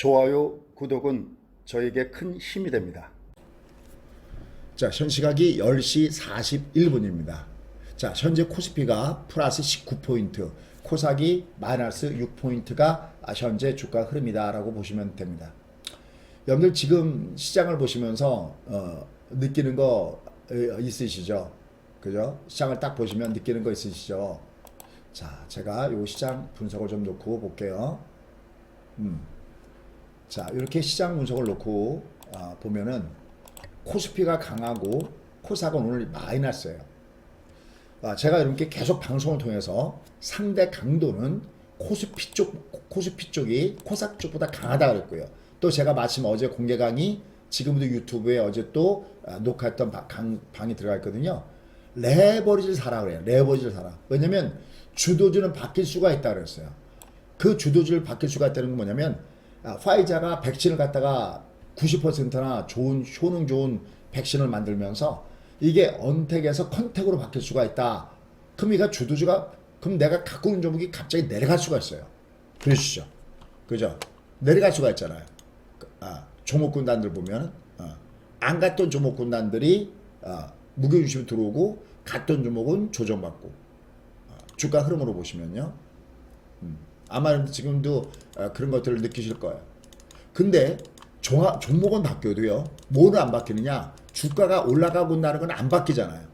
좋아요, 구독은 저에게 큰 힘이 됩니다. 자, 현 시각이 10시 41분입니다. 자, 현재 코스피가 플러스 19포인트, 코삭이 마이너스 6포인트가 현재 주가 흐름이다라고 보시면 됩니다. 여러분들 지금 시장을 보시면서 어, 느끼는 거 어, 있으시죠? 그죠? 시장을 딱 보시면 느끼는 거 있으시죠? 자, 제가 요 시장 분석을 좀 놓고 볼게요. 음. 자, 이렇게 시장 분석을 놓고 아, 보면은 코스피가 강하고 코삭은 오늘 마이너스예요. 아, 제가 이렇게 계속 방송을 통해서 상대 강도는 코스피 쪽 코스피 쪽이 코삭 쪽보다 강하다 그랬고요. 또 제가 마침 어제 공개 강의 지금도 유튜브에 어제 또 아, 녹화했던 바- 강, 방이 들어가 있거든요. 레버리지를 사라 그래요. 레버리지를 사라. 왜냐면 주도주는 바뀔 수가 있다 그랬어요. 그 주도주를 바뀔 수가 있다는 건 뭐냐면 아, 화이자가 백신을 갖다가 90%나 좋은 효능 좋은 백신을 만들면서 이게 언택에서 컨택으로 바뀔 수가 있다. 그럼 이가 주도주가 그럼 내가 갖고 있는 종목이 갑자기 내려갈 수가 있어요. 그러시죠? 그죠? 내려갈 수가 있잖아요. 그, 아, 종목군단들 보면 어, 안 갔던 종목군단들이 아, 무게중심이 들어오고 갔던 종목은 조정받고 아, 주가 흐름으로 보시면요. 아마 지금도 어, 그런 것들을 느끼실 거예요. 근데 종합, 종목은 바뀌어도요. 뭐는 안 바뀌느냐? 주가가 올라가고 나는 건 안 바뀌잖아요.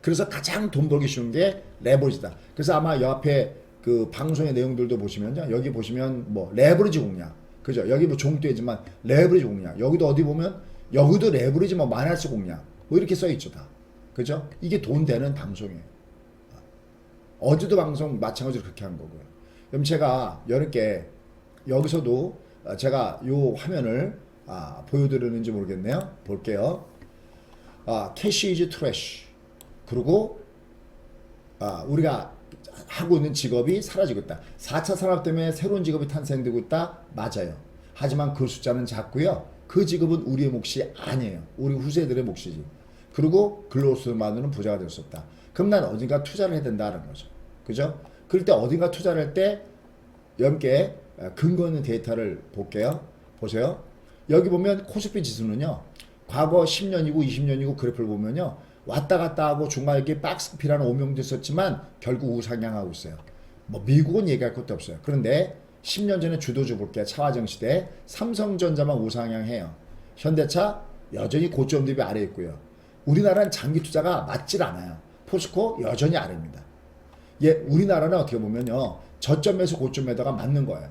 그래서 가장 돈 벌기 쉬운 게 레버리지다. 그래서 아마 옆에 그 방송의 내용들도 보시면요. 여기 보시면 뭐 레버리지 공략. 그죠? 여기 뭐 종도이지만 레버리지 공략. 여기도 어디 보면 여기도 레버리지 뭐 마이너스 공략. 뭐 이렇게 써 있죠, 다. 그죠? 이게 돈 되는 방송이에요. 어제도 방송 마찬가지로 그렇게 한 거고요. 그럼 제가 여러분께 여기서도 어, 제가 요 화면을 아, 보여드리는지 모르겠네요. 볼게요. 아, 캐시 이즈 트래쉬. 그리고 아, 우리가 하고 있는 직업이 사라지고 있다. 4차 산업 때문에 새로운 직업이 탄생되고 있다. 맞아요. 하지만 그 숫자는 작고요. 그 직업은 우리의 몫이 아니에요. 우리 후세들의 몫이지. 그리고 근로수만으로는 부자가 될 수 없다. 그럼 난 어딘가 투자를 해야 된다는 거죠. 그죠? 그럴 때 어딘가 투자를 할때 여러분께 근거 있는 데이터를 볼게요. 보세요. 여기 보면 코스피 지수는요. 과거 10년이고 20년이고 그래프를 보면요. 왔다 갔다 하고 중간에 이렇게 박스피라는 오명도 있었지만 결국 우상향하고 있어요. 뭐 미국은 얘기할 것도 없어요. 그런데 10년 전에 주도주 볼게요. 차화정 시대 삼성전자만 우상향해요. 현대차 여전히 고점 대비 아래 있고요. 우리나라는 장기 투자가 맞질 않아요. 포스코 여전히 아래입니다. 예, 우리나라는 어떻게 보면요. 저점에서 고점에다가 맞는 거예요.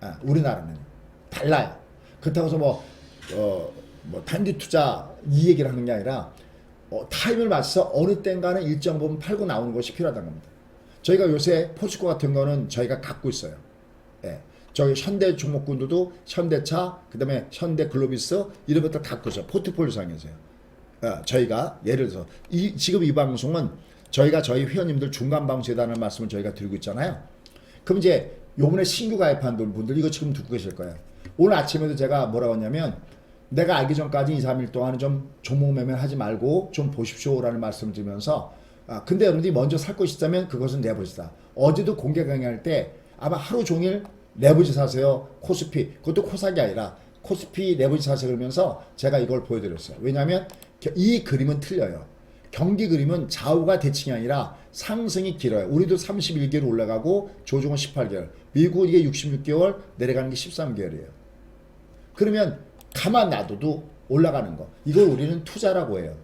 아, 우리나라는 달라요. 그렇다고 해서 뭐, 어, 뭐 단기 투자 이 얘기를 하는 게 아니라 어, 타임을 맞춰서 어느 땐가는 일정 부분 팔고 나오는 것이 필요하다는 겁니다. 저희가 요새 포스코 같은 거는 저희가 갖고 있어요. 예. 저희 현대 종목군들도 현대차, 그 다음에 현대 글로비스 이런 것들 갖고 있어요. 포트폴리오 상에서요. 어, 저희가 예를 들어서 이 지금 이 방송은 저희가 저희 회원님들 중간 방송이라는 말씀을 저희가 드리고 있잖아요. 그럼 이제 요번에 신규 가입한 분들 이거 지금 듣고 계실 거예요. 오늘 아침에도 제가 뭐라고 했냐면 내가 알기 전까지 2, 3일 동안은 좀 종목 매매 하지 말고 좀 보십시오라는 말씀을 드리면서 아 근데 여러분들이 먼저 살 것이 있다면 그것은 레버리지다. 어제도 공개 강의할 때 아마 하루 종일 레버리지 사세요. 코스피 그것도 코삭이 아니라 코스피 레버리지 사세요 그러면서 제가 이걸 보여드렸어요. 왜냐하면 겨- 이 그림은 틀려요. 경기 그림은 좌우가 대칭이 아니라 상승이 길어요. 우리도 31개월 올라가고 조종은 18개월. 미국은 이게 66개월, 내려가는 게 13개월이에요. 그러면 가만 놔둬도 올라가는 거. 이걸 우리는 투자라고 해요.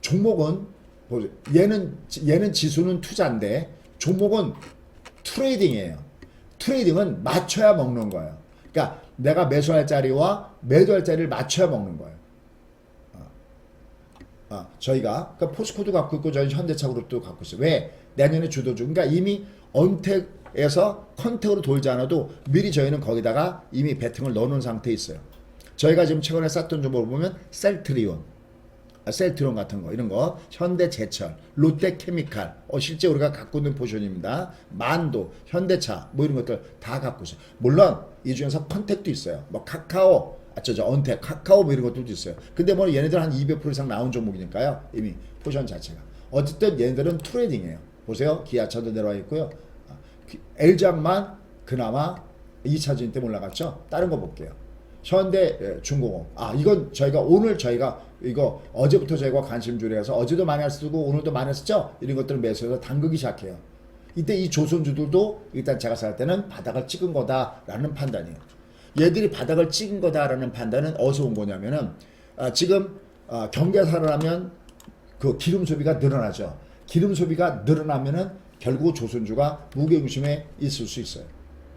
종목은 보세요. 얘는 얘는 지수는 투자인데 종목은 트레이딩이에요. 트레이딩은 맞춰야 먹는 거예요. 그러니까 내가 매수할 자리와 매도할 자리를 맞춰야 먹는 거예요. 아, 저희가 그러니까 포스코도 갖고 있고 저희 현대차 그룹도 갖고 있어요. 왜? 내년에 주도주. 그러니까 이미 언택에서 컨택으로 돌지 않아도 미리 저희는 거기다가 이미 베팅을 넣어놓은 상태에 있어요. 저희가 지금 최근에 쌌던 종목을 보면 셀트리온, 아, 셀트리온 같은 거 이런 거, 현대제철, 롯데케미칼, 어, 실제 우리가 갖고 있는 포션입니다. 만도, 현대차 뭐 이런 것들 다 갖고 있어요. 물론 이 중에서 컨택도 있어요. 뭐 카카오, 아, 저, 저, 언택, 카카오 뭐 이런 것들도 있어요. 근데 뭐 얘네들 한 200% 이상 나온 종목이니까요. 이미 포션 자체가. 어쨌든 얘네들은 트레이딩이에요. 보세요. 기아차도 내려와 있고요. 아, 기- L장만 그나마 2차전 때문에 올라갔죠. 다른 거 볼게요. 현대 예, 중공업. 아 이건 저희가 오늘 저희가 이거 어제부터 저희가 관심주를 해서 어제도 많이 쓰고 오늘도 많이 쓰죠. 이런 것들을 매수해서 담그기 시작해요. 이때 이 조선주들도 일단 제가 살 때는 바닥을 찍은 거다라는 판단이에요. 얘들이 바닥을 찍은 거다라는 판단은 어디서 온 거냐면은 아, 지금 아, 살아나면 그 기름 소비가 늘어나죠. 기름 소비가 늘어나면은 결국 조선주가 무게중심에 있을 수 있어요.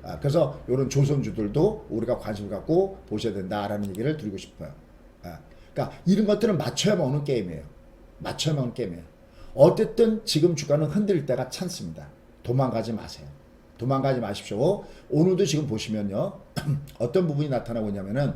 아, 그래서 이런 조선주들도 우리가 관심을 갖고 보셔야 된다라는 얘기를 드리고 싶어요. 아, 그러니까 이런 것들은 맞춰야만 오는 게임이에요. 맞춰야만 오는 게임이에요. 어쨌든 지금 주가는 흔들릴 때가 찬습니다. 도망가지 마세요. 도망가지 마십시오. 오늘도 지금 보시면요. 어떤 부분이 나타나고 있냐면은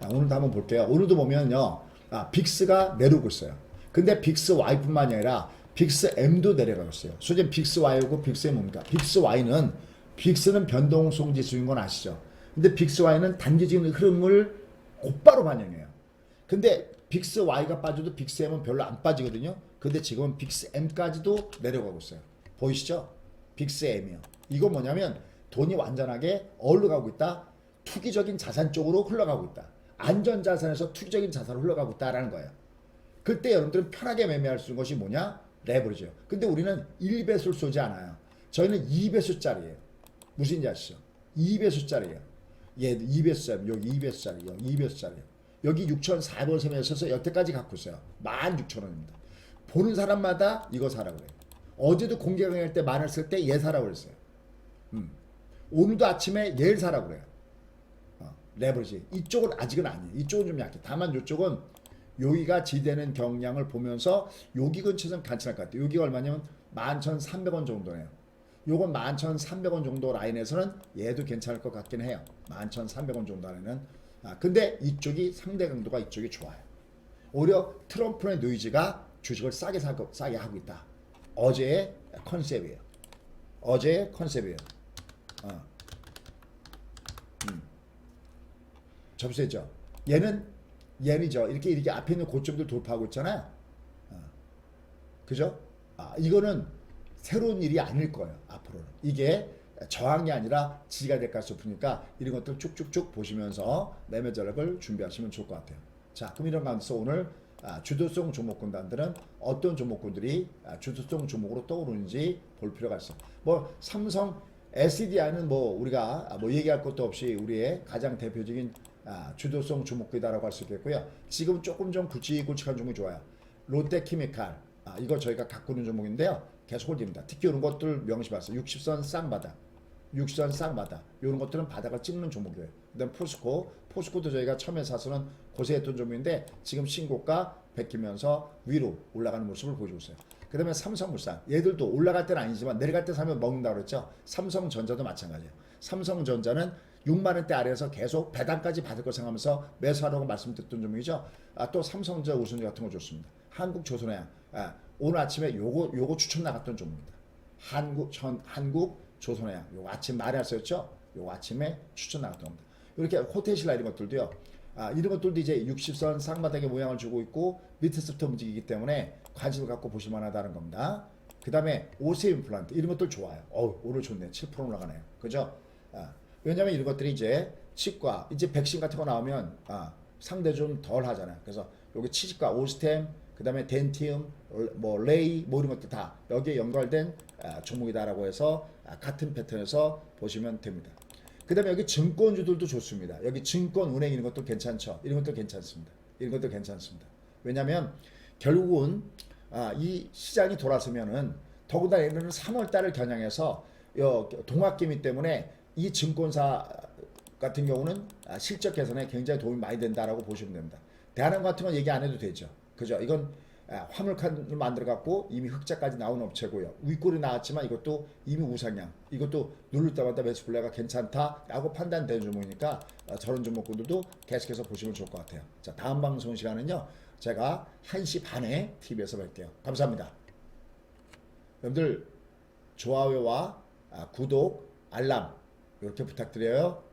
아, 오늘도 한번 볼게요. 오늘도 보면요. 아, 빅스가 내려오고 있어요. 근데 빅스 Y뿐만이 아니라 빅스 M도 내려가고 있어요. 소재 빅스 Y고 빅스 M 뭡니까? 빅스 Y는 빅스는 변동성 지수인 건 아시죠? 근데 빅스 Y는 단기적인 흐름을 곧바로 반영해요. 근데 빅스 Y가 빠져도 빅스 M은 별로 안 빠지거든요. 근데 지금은 빅스 M까지도 내려가고 있어요. 보이시죠? 빅스 M이요. 이거 뭐냐면 돈이 완전하게 어디로 가고 있다? 투기적인 자산 쪽으로 흘러가고 있다. 안전 자산에서 투기적인 자산으로 흘러가고 있다라는 거예요. 그때 여러분들은 편하게 매매할 수 있는 것이 뭐냐? 레버리지요. 근데 우리는 1배수를 쏘지 않아요. 저희는 2배수짜리예요. 무슨지 아시죠? 2배수짜리예요. 얘 2배수짜리, 여기 2배수짜리, 여기 2배수짜리예요. 여기 6,400원에 서서 여태까지 갖고 있어요. 16,000원입니다. 보는 사람마다 이거 사라고 그래요. 어제도 공개 강의할 때 만원 쓸때 얘 사라고 그랬어요. 음. 오늘도 아침에 얘를 사라고 그래요. 어, 레버리지. 이쪽은 아직은 아니에요. 이쪽은 좀 약해. 다만 이쪽은 여기가 지대는 경량을 보면서 여기 근처에서는 괜찮을 것 같아요. 여기가 얼마냐면 11,300원 정도네요. 요건 11,300원 정도 라인에서는 얘도 괜찮을 것 같긴 해요. 11,300원 정도 라인은. 아, 근데 이쪽이 상대 강도가 이쪽이 좋아요. 오히려 트럼프의 노이즈가 주식을 싸게 사고, 싸게 하고 있다. 어제의 컨셉이에요. 어제의 컨셉이에요. 어. 음. 접수했죠. 얘는 얘는죠. 이렇게 이렇게 앞에 있는 고점들 돌파하고 있잖아요. 어. 그죠? 아, 이거는 새로운 일이 아닐 거예요. 앞으로는 이게 저항이 아니라 지가 될 가능성이 높으니까 이런 것들 쭉쭉쭉 보시면서 매매 전략을 준비하시면 좋을 것 같아요. 자, 그럼 이런 가운데서 오늘 아, 주도성 종목군단들은 어떤 종목군들이 아, 주도성 종목으로 떠오르는지 볼 필요가 있어. 뭐 삼성 SDI는 뭐 우리가 아, 뭐 얘기할 것도 없이 우리의 가장 대표적인 아, 주도성 종목이다라고 할 수 있겠고요. 지금 조금 좀 굵직굵직한 종목이 좋아요. 롯데케미칼 아, 이거 저희가 있는 종목인데요. 계속 홀딩입니다. 특히 이런 것들 명시봤어요. 60선 쌍바닥, 60선 쌍바닥 이런 것들은 바닥을 찍는 종목이에요. 그다음 포스코, 포스코도 저희가 처음에 사서는 고세했던 종목인데 지금 신고가 베끼면서 위로 올라가는 모습을 보여주고 있어요. 그 다음에 삼성물산 얘들도 올라갈 때는 아니지만 내려갈 때 사면 먹는다고 그랬죠. 삼성전자도 마찬가지예요. 삼성전자는 6만 원대 아래에서 계속 배당까지 받을 거 생각하면서 매수하라고 말씀드렸던 종목이죠. 아, 또 삼성전자 우선주 같은 거 좋습니다. 한국조선해양 아, 오늘 아침에 요거 요거 추천 나갔던 종목입니다. 한국 전 한국 조선해양 요거 아침 말에 왔었죠. 요거 아침에 추천 나갔던 겁니다. 이렇게 호텔신라 이런 것들도요. 아, 이런 것들도 이제 60선 쌍바닥의 모양을 주고 있고 밑에서부터 움직이기 때문에 관심을 갖고 보실 만 하다는 겁니다. 그 다음에 오세 임플란트 이런 것들 좋아요. 어우, 오늘 좋네. 7% 올라가네요. 그죠? 아, 왜냐면 이런 것들이 이제 치과, 이제 백신 같은 거 나오면 아, 상대 좀 덜 하잖아요. 그래서 여기 치즈과, 오스템, 그 다음에 덴티움, 뭐 레이, 뭐 이런 것들 다 여기에 연관된 아, 종목이다라고 해서 아, 같은 패턴에서 보시면 됩니다. 그 다음에 여기 증권주들도 좋습니다. 여기 증권, 은행 이런 것도 괜찮죠. 이런 것도 괜찮습니다. 이런 것도 괜찮습니다. 왜냐하면 결국은 아, 이 시장이 돌아서면은 더군다나 얘네는 3월 달을 겨냥해서 요 동학기미 때문에 이 증권사 같은 경우는 아, 실적 개선에 굉장히 도움이 많이 된다라고 보시면 됩니다. 대한항공 같은 건 얘기 안 해도 되죠. 그죠? 이건 아, 화물칸을 만들어 갖고 이미 흑자까지 나온 업체고요. 윗골이 나왔지만 이것도 이미 우상향. 이것도 누를 때마다 매수 플레이가 괜찮다라고 판단되는 종목이니까 아, 저런 종목들도 계속해서 보시면 좋을 것 같아요. 자, 다음 방송 시간은요. 제가 1시 반에 TV에서 뵐게요. 감사합니다. 여러분들 좋아요와 아, 구독, 알람 이렇게 부탁드려요.